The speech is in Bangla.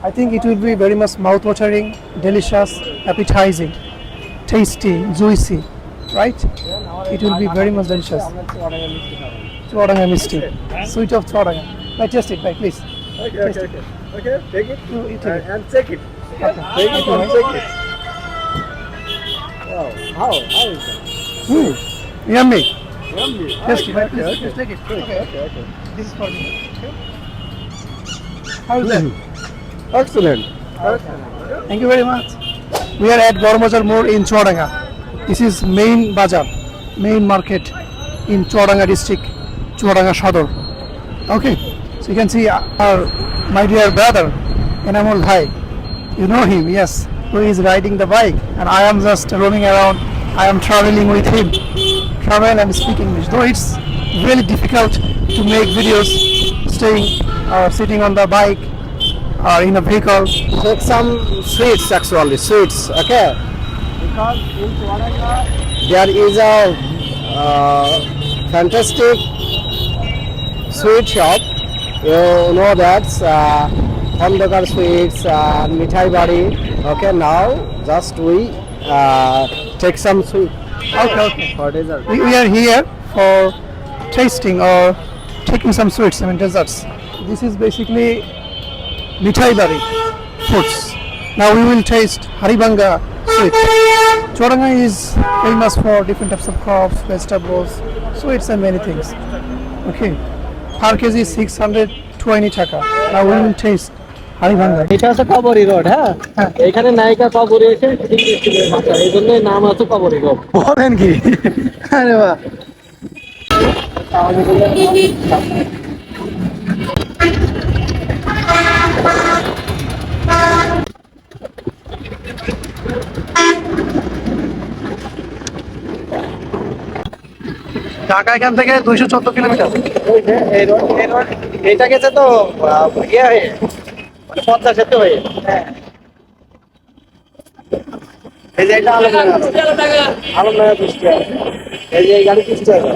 I think it will be very much mouth-watering, delicious, appetizing, tasty, juicy, right? It will be very much delicious. Choranga Misti, sweet of Choranga. By taste it, by please. Okay, okay, okay. Okay, take it. You eat it. And check it. Okay. Take it and check it. Wow. How? How is that? Mm. Yummy. Yummy. Taste it, by okay, please. okay. Take it. Okay, okay, okay. This is for me. Okay. How is that? Excellent. Thank you very much. We are at Gormazar More in Choranga. This is main bazaar, main market in Choranga district, Choranga Sador. Okay, so you can see our my dear brother, Enamul Bhai. You know him, yes, who is riding the bike, and I am just roaming around. I am traveling with him, travel and speak English. Though it's really difficult to make videos staying or sitting on the bike or in a vehicle Take some sweets actually, sweets, okay? Because in Choranga there is a uh, fantastic sweet shop. You know that's uh, Khandakar Sweets and Mithai Bari. Okay, now just we uh, take some sweet Okay, okay. for dessert. We, we are here for tasting or taking some sweets, I mean desserts. This is basically mithai bari foods. Now we will taste haribanga sweet. Choranga is famous for different types of crops, vegetables, sweets and many things. Okay. Per kg is 620 taka. Now we will taste haribanga. এটা হচ্ছে কবরী রোড হ্যাঁ হ্যাঁ। এখানে নায়িকা কবরী এসে এই জন্য নাম আছে কবরী রোড বলেন কি আরে বাহ ঢাকা এখান থেকে দুইশো চোদ্দ কিলোমিটার। এইটা গেছে তো আহ, ইয়ে হয়ে মানে পঞ্চাশ সেতু হয়ে। এই যে এটা আলমনগর। আলমনগর বৃষ্টি এই যে এই গাড়ি বৃষ্টি আছে